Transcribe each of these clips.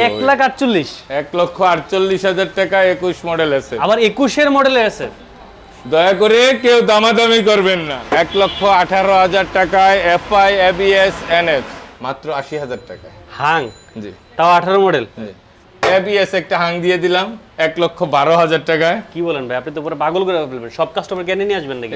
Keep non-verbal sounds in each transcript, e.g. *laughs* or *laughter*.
এক লাখ আটচল্লিশ। এক লক্ষ আটচল্লিশ হাজার টাকা একুশ মডেল আছে। আবার একুশের মডেল আছে। দয়া করে কেউ দামাদামি করবেন না। এক লক্ষ আঠারো হাজার টাকায় এফআই এবিএস এনএফ মাত্র আশি হাজার টাকায়। হাং। জি। তাও আঠারো মডেল এবিএস একটা হাং দিয়ে দিলাম। এক লক্ষ বারো হাজার টাকায়। কি বলেন ভাই? আপনি তো পুরো পাগল করে ফেলবেন। সব কাস্টমার কেন নিয়ে আসবেন নাকি?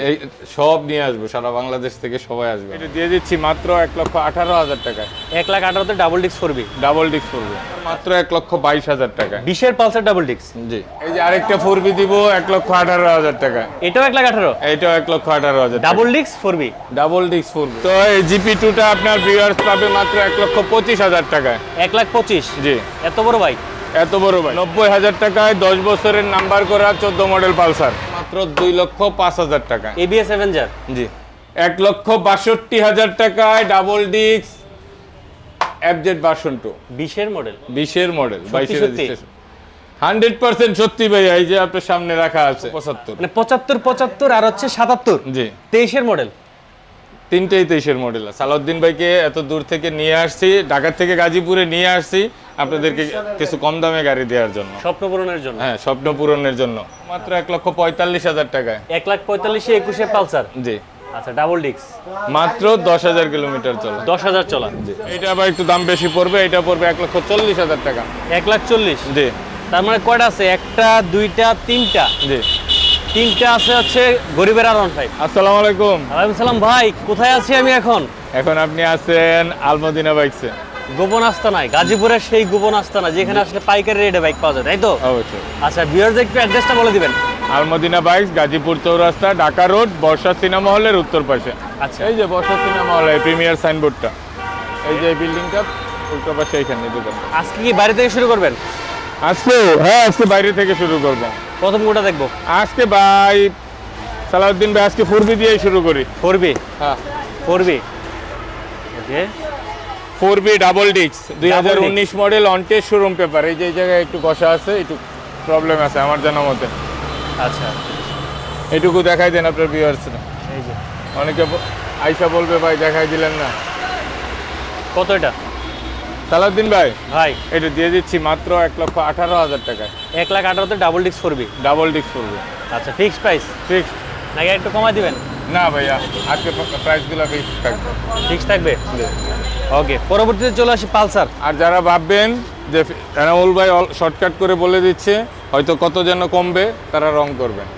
সব নিয়ে আসব সারা বাংলাদেশ থেকে সবাই আসবে। এটা দিয়ে দিচ্ছি মাত্র এক লক্ষ আঠারো হাজার টাকায়। এক লাখ আঠারোতে ডাবল ডিক্স করবি ডাবল ডিস্ক করবে মাত্র এক লক্ষ বাইশ হাজার টাকায়। বিশের পালসার ডাবল ডিক্স জি। এই যে আরেকটা ফোর বি দিব এক লক্ষ আঠারো হাজার টাকায়। এটাও এক লাখ আঠারো? এইটাও এক লক্ষ আঠারো হাজার ডাবল ডিক্স four B double disc four তো এই জিপি টুটা আপনার ভিউয়ার্স পাবে মাত্র এক লক্ষ পঁচিশ হাজার টাকায়। এক লাখ পঁচিশ? জি। এত বড় বাইক এত বড় ভাই। নব্বই হাজার টাকায় দশ বছরের নাম্বার করা চোদ্দ মডেল পালসার। মাত্র দুই লক্ষ পাঁচ হাজার টাকা এবিএস অ্যাভেঞ্জার জি। এক লক্ষ বাষট্টি হাজার টাকায় double disc FZ version two বিশের মডেল বিশের মডেল বাইশের? রেজিস্ট্রেশন হান্ড্রেড পার্সেন্ট সত্যি ভাই এই যে আপনার সামনে রাখা আছে। পঁচাত্তর। মানে পঁচাত্তর পঁচাত্তর আর হচ্ছে সাতাত্তর। জি। তেইশের মডেল তিনটেই তেইশের মডেল সালাউদ্দিন ভাইকে এত দূর থেকে নিয়ে আসছি ঢাকা থেকে গাজীপুরে নিয়ে আসছি আপনাদেরকে কিছু কম দামে গাড়ি দেওয়ার জন্য। স্বপ্ন পূরণের জন্য? হ্যাঁ স্বপ্ন পূরণের জন্য। মাত্র এক লক্ষ পঁয়তাল্লিশ হাজার টাকায়। এক লাখ পঁয়তাল্লিশে একুশে পালসার? জি। আচ্ছা ডাবল ডিক্স মাত্র দশ হাজার কিলোমিটার চলে। দশ হাজার চলা? এটা আবার একটু দাম বেশি পড়বে এটা পড়বে এক লক্ষ চল্লিশ হাজার টাকা। এক লাখ চল্লিশ? জি। তার মানে কয়টা আছে? একটা দুইটা তিনটা? জি। তিনটা আছে হচ্ছে গরিবের আর ফাইভ আসসালামু আলাইকুম। ওয়ালাইকুম সালাম ভাই কোথায় আছি আমি এখন? এখন আপনি আছেন আলমদিনা বাইকসে গোপন আস্তানায় গাজীপুরের সেই গোপন আস্তানা যেখানে আসলে পাইকারি রেটে বাইক পাওয়া যায় তাই তো? অবশ্যই। আচ্ছা বিয়ারদের একটু অ্যাড্রেসটা বলে দিবেন। Almadina bikes Gazipur Chowrasta Dhaka road Barsha cinema হলের উত্তর পাশে। আচ্ছা। এই যে বর্ষা সিনেমা হল এই প্রিমিয়ার সাইনবোর্ডটা এই যে বিল্ডিংটা উল্টো পাশে এইখানে দোকান আজকে কি বাড়ি থেকে শুরু করবেন? আজকে হ্যাঁ আজকে বাইরে থেকে শুরু করব। প্রথম কোনটা দেখব? আজকে ভাই সালাউদ্দিন ভাই আজকে ফুরবি দিয়েই শুরু করি। ফোর বি হ্যাঁ। Four B okay four B double ডিক্স দুই হাজার উনিশ মডেল অনটেস শোরুম পেপার এই যে এই জায়গায় একটু কষা আছে একটু প্রবলেম আছে আমার জানা মতে। আচ্ছা। এটুকু দেখাই দেন আপনার ভিউয়ার্স এই যে। অনেকে আইসা বলবে ভাই দেখাই দিলেন না। কত এটা? সালাউদ্দিন ভাই ভাই। এটা দিয়ে দিচ্ছি মাত্র এক লক্ষ আঠারো হাজার টাকায়। এক লাখ আঠারোতে ডাবল ডিক্স ফোর বি ডাবল ডিক্স করবে। আচ্ছা ফিক্সড প্রাইস ফিক্স নাকি একটু কমাই দিবেন? না ভাইয়া আজকে প্রাইসগুলো ফিক্স থাকবে। ফিক্স থাকবে? ওকে পরবর্তীতে চলে আসি পালসার। আর যারা ভাববেন যে এনামুল ভাই শর্টকাট করে বলে দিচ্ছে হয়তো কত যেন কমবে তারা রং করবেন।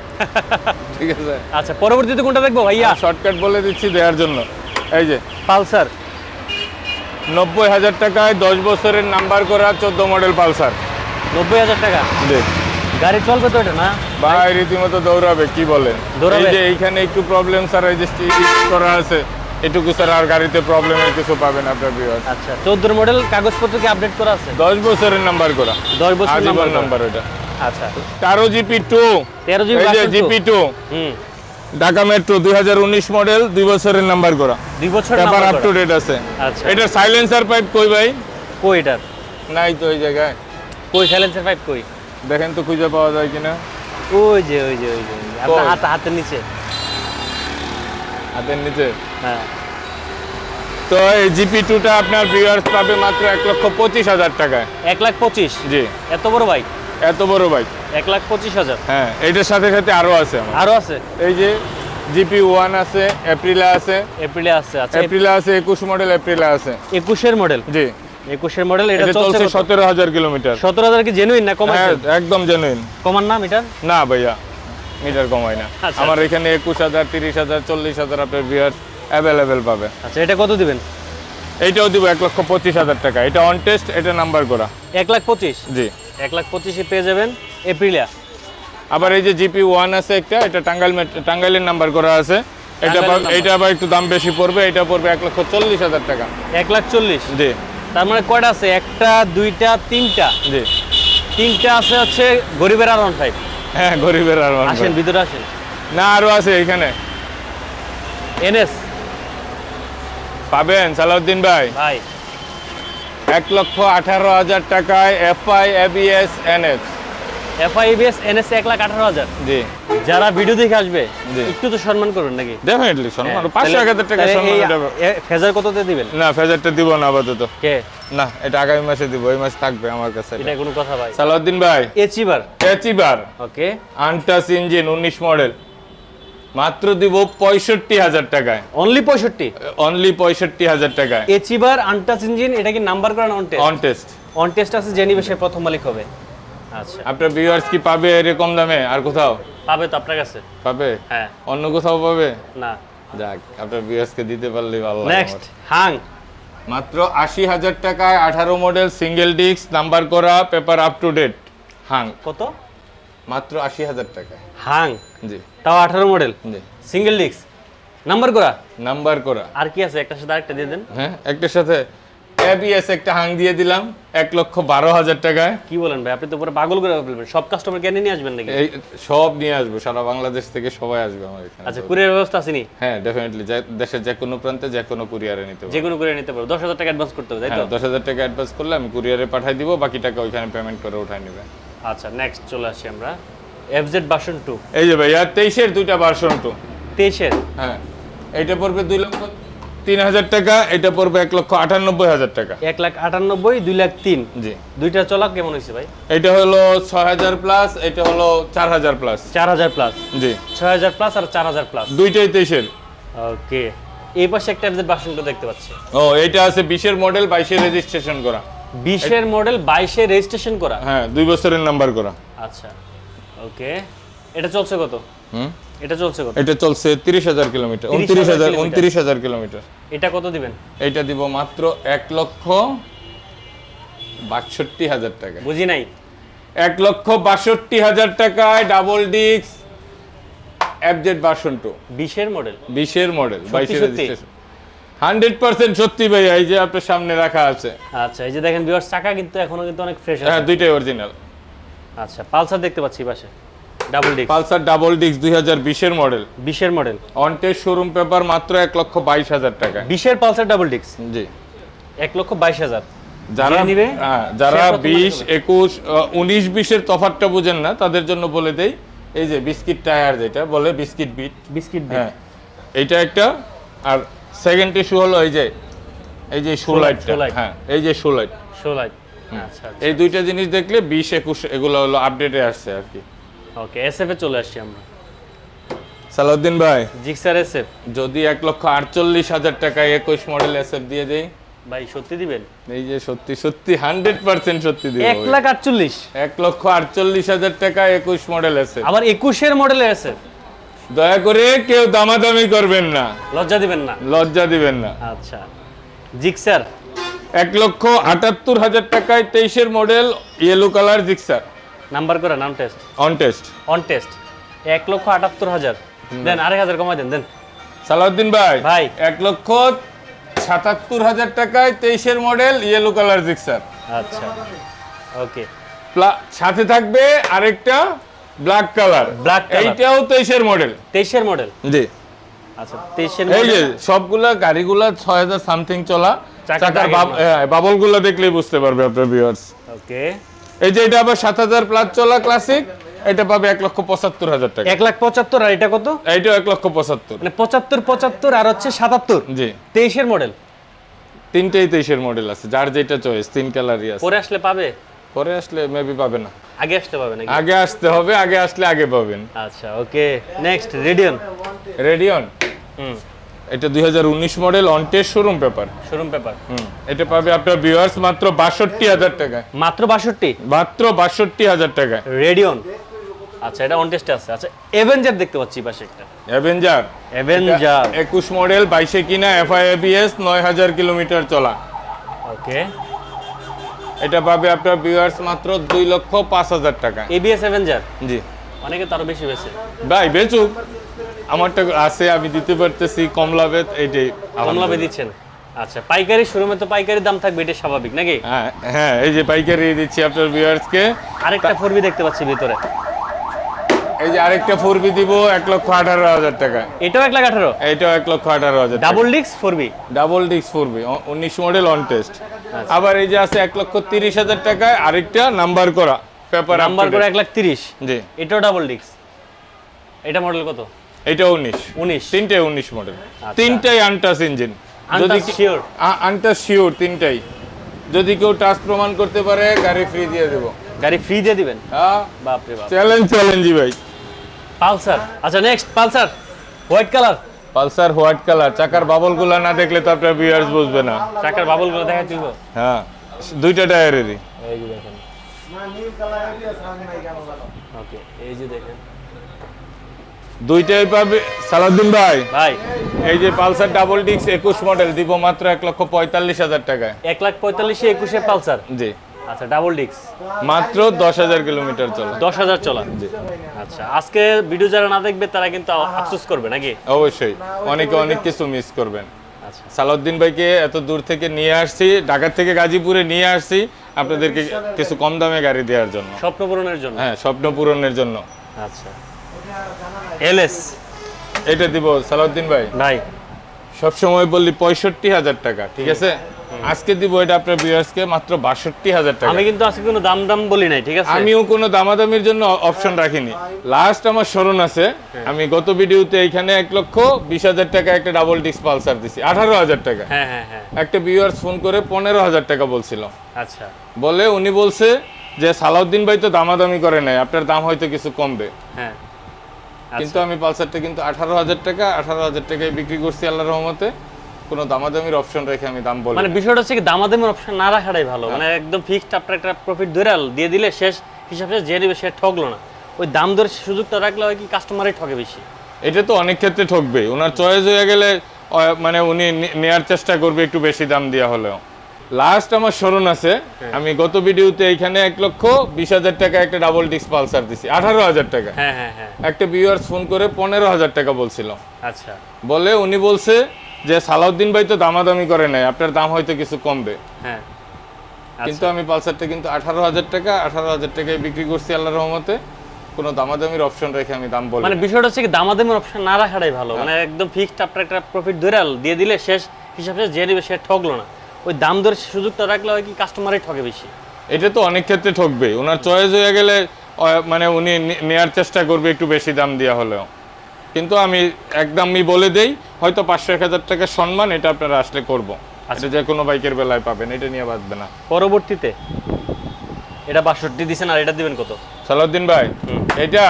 *laughs* ঠিক আছে? আচ্ছা পরবর্তীতে কোনটা দেখব ভাইয়া? শর্টকাট বলে দিচ্ছি দেওয়ার জন্য। এই যে পালসার। নব্বই হাজার টাকায় দশ বছরের নাম্বার করা চোদ্দ মডেল পালসার। নব্বই হাজার টাকা? জি। গাড়ি চলবে তো এটা না? ভাই রীতিমতো দৌড়াবে কি বলেন? এই যে এইখানে একটু প্রবলেম স্যার এই যে করা আছে এটুকু স্যার আর গাড়িতে প্রবলেমের কিছু পাবেন আপনার বিভাগ আচ্ছা চোদ্দোর মডেল কাগজপত্র কি আপডেট করা আছে? দশ বছরের নাম্বার করা। দশ বছর নাম্বার নাম্বার ওটা আচ্ছা। তেরো জিপি টু তেরো জিবি এই যে জিপি টু হুম। ঢাকা মেট্রো দুই হাজার উনিশ মডেল দুই বছরের নাম্বার করা দুই বছর পেপার আপ টু ডেট আছে। আচ্ছা। এটা সাইলেন্সার পাইপ কই ভাই? কই এটার নাই তো ওই জায়গায়। কই সাইলেন্সার পাইপ কই? দেখেন তো খুঁজে পাওয়া যায় কিনা। ওই যে ওই যে ওই যে আপনার? হাত হাতের নিচে। হাতের নিচে? হ্যাঁ। তো এই জিপি টুটা আপনার ভিউয়ার্স পাবে মাত্র এক লক্ষ পঁচিশ হাজার টাকায়। এক লাখ পঁচিশ? জি। এত বড় বাইক এত বড় বাইক? এক লাখ পঁচিশ হাজার। হ্যাঁ এইটার সাথে সাথে আরও আছে আরও আছে? এই যে জিপি ওয়ান আছে এপ্রিলা আছে। এপ্রিলে আছে আচ্ছা। এপ্রিলা আছে একুশ মডেল এপ্রিলা আছে। একুশের মডেল? জি। একুশের মডেল এটা চলছে সতেরো হাজার কিলোমিটার। সতেরো হাজার কি জেনুইন না হ্যাঁ একদম জেনুইন কমান না মিটার না ভাইয়া মিটার কমাই না। আচ্ছা। আমার এখানে একুশ হাজার তিরিশ হাজার চল্লিশ হাজার আপনার ভিউয়ার্স অ্যাভেলেবেল পাবে। আচ্ছা এটা কত দিবেন? এইটাও দিব এক লক্ষ পঁচিশ হাজার টাকা। এটা অন টেস্ট এটা নাম্বার করা। এক লাখ পঁচিশ? জি। এক লাখ পঁচিশে পেয়ে যাবেন এপ্রিলিয়া। আবার এই যে জিপি ওয়ান আছে একটা এটা টাঙ্গাইল টাঙ্গাইলের নাম্বার করা আছে। এটা। এটা আবার একটু দাম বেশি পড়বে এটা পড়বে এক লক্ষ চল্লিশ হাজার টাকা। এক লাখ চল্লিশ। জি। তার মানে কয়টা আছে? একটা দুইটা তিনটা? জি। তিনটা আছে হচ্ছে গরিবের আর ফাইভ হ্যাঁ গরিবের আর মানুষ। আসেন ভিতরে আসেন। না আরও আছে এখানে এনএস। পাবেন সালাউদ্দিন ভাই। ভাই। এক লক্ষ আঠারো হাজার টাকায় এফআই এবিএস এনএফ এফআইবিএস এনএস এক লাখ আঠারো হাজার? জি। যারা ভিডিও দেখে আসবে একটু তো সম্মান করবেন নাকি? ডেফিনেটলি সম্মান। হ্যাঁ, পাঁচশো তাহলে- এক হাজার টাকা সম্মান ফেজার কততে দিবেন? না ফেজারটা দিব না আপাতত। কে? না এটা আগামী মাসে দিব এই মাস থাকবে আমার কাছে এটা কোনো কথা ভাই। সালাউদ্দিন ভাই। এচিবার। এচিবার। ওকে। আনটাস ইঞ্জিন উনিশ মডেল। মাত্র দিব পঁয়ষট্টি হাজার টাকায়। অনলি পঁয়ষট্টি? অনলি পঁয়ষট্টি হাজার টাকায়। এচিবার আনটাচ ইঞ্জিন এটা কি নাম্বার করেন on test on test on test আছে যে নিবে সে প্রথম মালিক হবে। আচ্ছা। আপনার ভিউয়ার্স কি পাবে এরকম দামে? আর কোথাও? পাবে তো আপনার কাছে। পাবে? হ্যাঁ। অন্য কোথাও পাবে? না। যাক আপনার ভিউয়ার্সকে দিতে পারলে ভালো নেক্সট হাং। মাত্র আশি হাজার টাকায় আঠারো মডেল সিঙ্গেল ডিস্ক নাম্বার করা পেপার আপ টু ডেট হাং। কত? মাত্র আশি হাজার টাকায়। হাং। জি। তাও আঠারো মডেল সিঙ্গেল ডিস্ক নাম্বার করা? নাম্বার করা। আর কি আছে? একটা সাথে আরেকটা দিয়ে দেন। হ্যাঁ একটার সাথে এবিএস একটা হাং দিয়ে দিলাম এক লক্ষ বারো হাজার টাকায়। কি বলেন ভাই? আপনি তো পুরো পাগল করে ফেলবেন। সব কাস্টমার কেন নিয়ে আসবেন নাকি? সব নিয়ে আসব সারা বাংলাদেশ থেকে সবাই আসবে আমার এখানে। আচ্ছা কুরিয়ার ব্যবস্থা আসেনি হ্যাঁ ডেফিনেটলি দেশের যে কোনো প্রান্তে যে কোনো কুরিয়ারে নিতে পারব যে কোনো করে নিতে পারো। দশ হাজার টাকা অ্যাডভান্স করতে হবে তাই তো? হ্যাঁ দশ হাজার টাকা অ্যাডভান্স করলে আমি কুরিয়ারে পাঠিয়ে দিব বাকি টাকা ওইখানে পেমেন্ট করে উঠাই নেবে। আচ্ছা নেক্সট চলে আসি আমরা। এফজেড বাসন টু এই যে ভাইয়া তেইশের দুইটা ভার্সন টু তেইশের? হ্যাঁ। এটা পড়বে দুই লক্ষ তিন হাজার টাকা এটা পড়বে এক লক্ষ আটানব্বই হাজার টাকা। এক লাখ আটানব্বই দুই লাখ তিন। জি। দুইটা চলা কেমন হয়েছে ভাই? এটা হলো ছয় হাজার প্লাস এটা হলো চার হাজার প্লাস চার হাজার প্লাস জি। ছয় হাজার প্লাস আর চার হাজার প্লাস দুইটাই তেইশের। ওকে। এই পাশে একটা এফজেড বাসন টু দেখতে পাচ্ছি। ও এটা আছে বিশের মডেল বাইশে রেজিস্ট্রেশন করা। বিশের মডেল বাইশে রেজিস্ট্রেশন করা? হ্যাঁ দুই বছরের নাম্বার করা। আচ্ছা। ওকে। এটা চলছে কত? হুম? এটা চলছে কত? এটা চলছে কিলোমিটার। 30,000 উনত্রিশ হাজার কিলোমিটার। উনত্রিশ হাজার কিলোমিটার। এটা কত দিবেন? এইটা দিব মাত্র এক লক্ষ বাষট্টি হাজার টাকা। বুঝি নাই। এক লক্ষ বাষট্টি হাজার টাকায় ডাবল ডিক্স ডিস্ক অ্যাবজেট বাসন টু বিশের মডেল বিশের মডেল বাইশের সত্যি? রেজিস্ট্রেশন হান্ড্রেড পার্সেন্ট সত্যি ভাইয়া এই যে আপনার সামনে রাখা আছে। আচ্ছা এই যে দেখেন ভিউয়ার্স চাকা কিন্তু এখনও কিন্তু অনেক ফ্রেশ হ্যাঁ দুইটাই অরিজিনাল আচ্ছা পালসার দেখতে পাচ্ছি পাশে। Double disc Pulsar double disc দুই হাজার বিশের মডেল বিশের মডেল অনটের শোরুম পেপার মাত্র এক লক্ষ বাইশ হাজার টাকা বিশের পালসার ডাবল ডিস্ক জি। এক লক্ষ বাইশ হাজার। যারা নিবে, যারা সে প্রথম বিশ আসবে। একুশ উনিশ বিশের তফাতটা বুঝেন না তাদের জন্য বলে দেই এই যে বিস্কিট টায়ার যেটা বলে বিস্কিট বিট। বিস্কিট হ্যাঁ এইটা একটা আর সেকেন্ড ইস্যু হলো এই যে এই যে শু light। হ্যাঁ এই যে শু লাইট ষোলাই আচ্ছা এই দুইটা জিনিস দেখলে বিশ একুশ এগুলো হলো আপডেটে আসছে আর কি। ওকে এসএফ এ চলে আসছি আমরা। সালাউদ্দিন ভাই জিক্সার এসএফ যদি এক লক্ষ আটচল্লিশ হাজার টাকায় একুশ মডেল এসএফ দিয়ে দেই। ভাই সত্যি দিবেন? এই যে সত্যি সত্যি হান্ড্রেড পার্সেন্ট সত্যি দিব এক লাখ আটচল্লিশ? এক লক্ষ আটচল্লিশ হাজার টাকা একুশ মডেল এসএফ আবার একুশের মডেলে এসএফ দয়া করে কেউ দামাদামি করবেন না। লজ্জা দিবেন না? লজ্জা দিবেন না। আচ্ছা। জিক্সার এক লক্ষ আটাত্তর হাজার টাকায় তেইশের model yellow colour Gixxer number করা নাম test on test on test এক লক্ষ আটাত্তর হাজার। দেন আরেক হাজার কমাই দেন দেন। সালাউদ্দিন ভাই ভাই। এক লক্ষ সাতাত্তর হাজার টাকায় তেইশের মডেল ইয়েলো কালার জিক্সার আচ্ছা। ওকে। সাথে থাকবে আরেকটা ব্ল্যাক কালার color। এইটাও তেইশের মডেল তেইশের মডেল জি। আচ্ছা তেইশের এই যে সবগুলা গাড়িগুলা ছয় হাজার সামথিং চলা। চাকার বাবলগুলো দেখলেই বুঝতে পারবে আপনার ভিউয়ার্স ওকে। এই যে এটা আবার সাত হাজার প্লাস চলা ক্লাসিক এটা পাবে এক লক্ষ পঁচাত্তর হাজার টাকা। এক লাখ পঁচাত্তর আর এটা কত? এইটাও এক লক্ষ পঁচাত্তর। মানে পঁচাত্তর পঁচাত্তর আর হচ্ছে সাতাত্তর। জি। তেইশের মডেল তিনটেই তেইশের মডেল আছে যার যেটা চয়েস তিন কালারই আছে। পরে আসলে পাবে? পরে আসলে মেবি পাবে না। আগে আসতে পাবে নাকি? আগে আসতে হবে আগে আসলে আগে পাবেন। আচ্ছা ওকে। Next Radeon Radeon hmm. এটা দুই হাজার উনিশ model on test showroom paper showroom paper হুম এটা পাবে আপনার ভিউয়ার্স মাত্র বাষট্টি হাজার টাকায়। মাত্র বাষট্টি? মাত্র বাষট্টি হাজার টাকায়। রেডিয়ন আচ্ছা এটা অন টেস্টে আছে। আচ্ছা এভেঞ্জার দেখতে পাচ্ছি পাশে একটা। অ্যাভেঞ্জার অ্যাভেঞ্জার একুশ মডেল বাইশে কিনা এফআইএবিএস নয় হাজার কিলোমিটার চলা। ওকে। এটা পাবে আপনার ভিউয়ার্স মাত্র দুই লক্ষ পাঁচ হাজার টাকা এবিএস অ্যাভেঞ্জার জি। অনেকে তারও বেশি বেছে। ভাই বেচুক। আমারটা আছে আমি দিতে পারতেছি কম লাভে এইটাই কম লাভে দিচ্ছেন? আচ্ছা পাইকারি শোরুমে তো পাইকারি দাম থাকবে এটা স্বাভাবিক নাকি? হ্যাঁ হ্যাঁ এই যে পাইকারি দিচ্ছি আপনার ভিউয়ার্সকে আরেকটা ফোরবি দেখতে পাচ্ছি ভিতরে। এই যে আরেকটা ফোরবি দিব এক লক্ষ আঠারো হাজার টাকা। এটাও এক লাখ আঠারো? এইটাও এক লক্ষ আঠারো হাজার double disc four B? Double disc four B উনিশ মডেল অন টেস্ট আবার এই যে আছে এক লক্ষ তিরিশ হাজার টাকায় আরেকটা নাম্বার করা পেপার নাম্বার করা এক লাখ তিরিশ? জি। এটাও ডাবল ডিস্ক এটা মডেল কত? এটা উনিশ। উনিশ। তিনটাই উনিশ মডেল তিনটাই আনটাস ইঞ্জিন যদি Untouched আনটাস শিওর তিনটাই। যদি কেউ টাচ প্রমাণ করতে পারে গাড়ি ফ্রি দিয়ে দেবো। গাড়ি ফ্রি দিয়ে দিবেন? হ্যাঁ বাপ। চ্যালেঞ্জ চ্যালেঞ্জই ভাই। পালসার। আচ্ছা next Pulsar. White colour Pulsar white colour চাকার বাবলগুলো না দেখলে তো আপনার ভিউয়ার্স বুঝবে না। চাকার বাবলগুলো দেখা দিব। হ্যাঁ দুইটা টায়ারেরই এই যে দেখেন। ওকে এই যে দেখেন। দুইটাই পাবে। সালাউদ্দিন ভাই ভাই। এই যে পালসার ডাবল ডিক্স একুশ মডেল দিব মাত্র এক লক্ষ পঁয়তাল্লিশ হাজার টাকায়। এক লাখ পঁয়তাল্লিশে একুশে পালসার? জি। আচ্ছা ডাবল ডিস্ক। মাত্র দশ হাজার কিলোমিটার চলে। দশ হাজার চলা। আচ্ছা আজকে ভিডিও যারা না দেখবে তারা কিন্তু আফসোস করবে নাকি? অবশ্যই। অনেকে অনেক কিছু মিস করবেন। আচ্ছা। সালাউদ্দিন ভাইকে এত দূর থেকে নিয়ে আসছি ঢাকা থেকে গাজীপুরে নিয়ে আসছি আপনাদেরকে কিছু কম দামে গাড়ি দেওয়ার জন্য। স্বপ্ন পূরণের জন্য। হ্যাঁ স্বপ্ন পূরণের জন্য। আচ্ছা। এলএস। এটা দিব সালাউদ্দিন ভাই। ভাই সবসময় বললি পঁয়ষট্টি হাজার টাকা ঠিক আছে? আজকে দিব এটা আপনার ভিউয়ার্সকে মাত্র বাষট্টি হাজার টাকা। আমি কিন্তু আজকে কোনো দাম দাম বলি নাই ঠিক আছে? আমিও কোনো দামাদামির জন্য অপশন রাখিনি। লাস্ট আমার স্মরণ আছে। আমি গত ভিডিওতে এখানে এক লক্ষ বিশ হাজার টাকা একটা ডাবল ডিস্ক পালসার দিছি আঠারো হাজার টাকা। হ্যাঁ হ্যাঁ হ্যাঁ। একটা ভিউয়ার্স ফোন করে পনেরো হাজার টাকা বলছিল। আচ্ছা। বলে উনি বলছে যে সালাউদ্দিন ভাই তো দামাদামি করে নাই আপনার দাম হয়তো কিছু কমবে। হ্যাঁ। কিন্তু আমি পালসারটা কিন্তু আঠারো হাজার টাকা আঠারো হাজার টাকায় বিক্রি করছি আল্লাহ রহমতে। কোনো দামাদামির অপশন রেখে আমি দাম বলি মানে বিষয়টা হচ্ছে কি দামাদামের অপশন না রাখাটাই ভালো। মানে একদম ফিক্সড আপনার একটা প্রফিট ধরে দিয়ে দিলে শেষ হিসাবে যে নেবে সে ঠকলো না। ওই দাম ধরে সুযোগটা রাখলে হয় কি কাস্টমারই ঠকে বেশি। এটা তো অনেক ক্ষেত্রে ঠকবে ওনার চয়েস হয়ে গেলে মানে উনি নেয়ার চেষ্টা করবে একটু বেশি দাম দেওয়া হলেও। লাস্ট আমার স্মরণ আছে। আমি গত ভিডিওতে এখানে এক লক্ষ বিশ হাজার টাকা একটা ডাবল ডিস্ক পালসার দিছি। আঠারো হাজার টাকা। হ্যাঁ হ্যাঁ হ্যাঁ। একটা ভিউয়ার্স ফোন করে পনেরো হাজার টাকা বলছিল। আচ্ছা। বলে উনি বলছে যে সালাউদ্দিন ভাই তো দামাদামি করে নাই আপনার দাম হয়তো কিছু কমবে। হ্যাঁ। কিন্তু আমি পালসারটা কিন্তু আঠারো হাজার টাকা আঠারো হাজার টাকায় বিক্রি করছি আল্লাহ রহমতে। কোনো দামাদামির অপশন রেখে আমি দাম বলি মানে বিষয়টা হচ্ছে কি দামাদামির অপশন না রাখাটাই ভালো। মানে একদম ফিক্সড আপনার একটা প্রফিট ধরে দিয়ে দিলে শেষ হিসাবে যে নেবে সে ঠকলো না। ওই দাম ধরে সুযোগটা রাখলে হয় কি কাস্টমারই ঠকে বেশি? এটা তো অনেক ক্ষেত্রে ঠকবে। ওনার চয়েস হয়ে গেলে মানে উনি নেয়ার চেষ্টা করবে একটু বেশি দাম দেওয়া হলেও। কিন্তু আমি একদমই বলে দেই হয়তো পাঁচশো এক হাজার টাকার সম্মান এটা আপনারা আসলে করব। আচ্ছা। যে কোনো বাইকের বেলায় পাবেন এটা নিয়ে বাঁচবে না। পরবর্তীতে এটা বাষট্টি দিছেন আর এটা দিবেন কত? সালাউদ্দিন ভাই এটা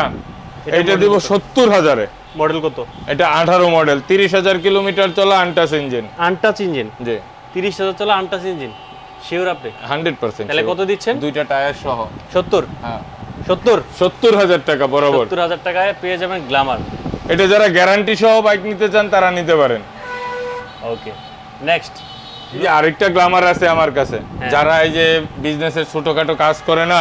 এটা দিব সত্তর হাজারে। মডেল কত? এটা আঠারো মডেল তিরিশ হাজার কিলোমিটার চলা আনটাস ইঞ্জিন আনটাচ ইঞ্জিন জি। তিরিশ হাজার চলা ইঞ্জিন। শিওর আপনি? হান্ড্রেড পার্সেন্ট তাহলে কত দিচ্ছেন? দুইটা টায়ার সহ। সত্তর? হ্যাঁ। সত্তর? সত্তর হাজার টাকা বরাবর। সত্তর হাজার টাকায় পেয়ে যাবেন গ্লামার এটা যারা গ্যারান্টি সহ বাইক নিতে চান তারা নিতে পারেন। ওকে নেক্সট আরেকটা গ্লামার আছে আমার কাছে। হ্যাঁ। যারা এই যে বিজনেসের ছোটখাটো কাজ করে না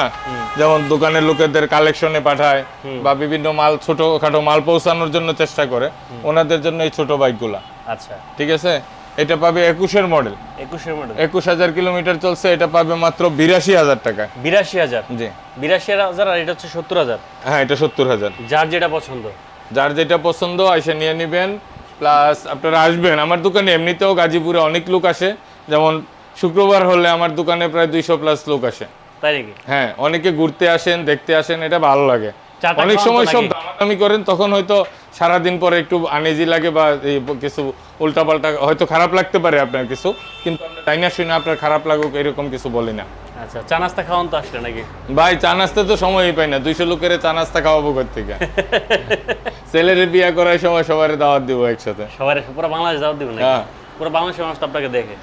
যেমন দোকানের লোকেদের কালেকশনে পাঠায় বা বিভিন্ন মাল ছোটখাটো মাল পৌঁছানোর জন্য চেষ্টা করে ওনাদের জন্য এই ছোট বাইকগুলা আচ্ছা। ঠিক আছে? এটা পাবে একুশের মডেল। একুশের মডেল। একুশ হাজার কিলোমিটার চলছে এটা পাবে মাত্র বিরাশি হাজার টাকা। বিরাশি হাজার? জি। বিরাশি হাজার আর এটা হচ্ছে সত্তর হাজার? হ্যাঁ এটা সত্তর হাজার। যার যেটা পছন্দ। যার যেটা পছন্দ এসে নিয়ে নেবেন। প্লাস আপনারা আসবেন। আমার দোকানে এমনিতেও গাজীপুরে অনেক লোক আসে। যেমন শুক্রবার হলে আমার দোকানে প্রায় দুইশো প্লাস লোক আসে। তাই নাকি? হ্যাঁ অনেকে ঘুরতে আসেন দেখতে আসেন এটা ভালো লাগে। অনেক সময় সব? দামাদামি করেন তখন হয়তো সারাদিন পরে একটু আনেজি লাগে বা এই কিছু উল্টাপাল্টা হয়তো খারাপ লাগতে পারে আপনার কিছু কিন্তু তাই না শুনে আপনার খারাপ লাগুক এরকম কিছু বলি না। আচ্ছা চা নাস্তা খাওয়ান তো আসলে নাকি? ভাই চা নাস্তা তো সময়ই পাই না দুইশো লোকের চা নাস্তা খাওয়াবো কোথা থেকে? ছেলের বিয়ে করার সময় সবার দাওয়াত দিব একসাথে। সবাই পুরো বাংলাদেশ দাওয়াত নাকি? হ্যাঁ। পুরো বাংলাদেশের মানুষ তো আপনাকে দেখে।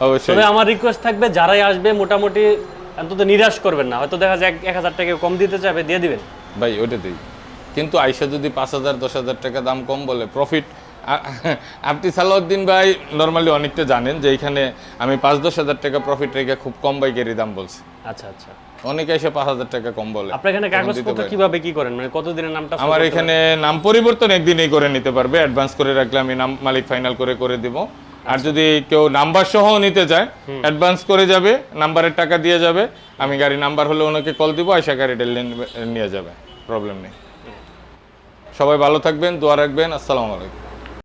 অবশ্যই। তবে আমার রিকোয়েস্ট থাকবে যারাই আসবে মোটামুটি অন্তত নিরাশ করবেন না। হয়তো দেখা যায় এক- এক হাজার টাকা কম দিতে চাইবে দিয়ে দিবেন। ভাই ওটা দিই। কিন্তু আইসা যদি পাঁচ হাজার দশ হাজার টাকা দাম কম বলে প্রফিট আপনি সালাউদ্দিন ভাই নর্মালি অনেকটা জানেন যে এখানে আমি পাঁচ দশ হাজার টাকা প্রফিট রেখে খুব কম বাইকেরই দাম বলছি। আচ্ছা আচ্ছা। অনেকে এসে পাঁচ হাজার টাকা কম বলে। আপনার এখানে কাগজপত্র কীভাবে কি করেন? মানে কতদিনের নামটা আমার এখানে নাম পরিবর্তন একদিনেই করে নিতে পারবে। অ্যাডভান্স করে রাখলে আমি নাম মালিক ফাইনাল করে করে দিব। আর যদি কেউ নাম্বার সহ নিতে চায় অ্যাডভান্স করে যাবে নাম্বারের টাকা দিয়ে যাবে। আমি গাড়ি নাম্বার হলে ওনাকে কল দিব আয়সা গাড়িটা নিয়ে যাবে। প্রবলেম নেই। সবাই ভালো থাকবেন দোয়া রাখবেন আসসালামু আলাইকুম।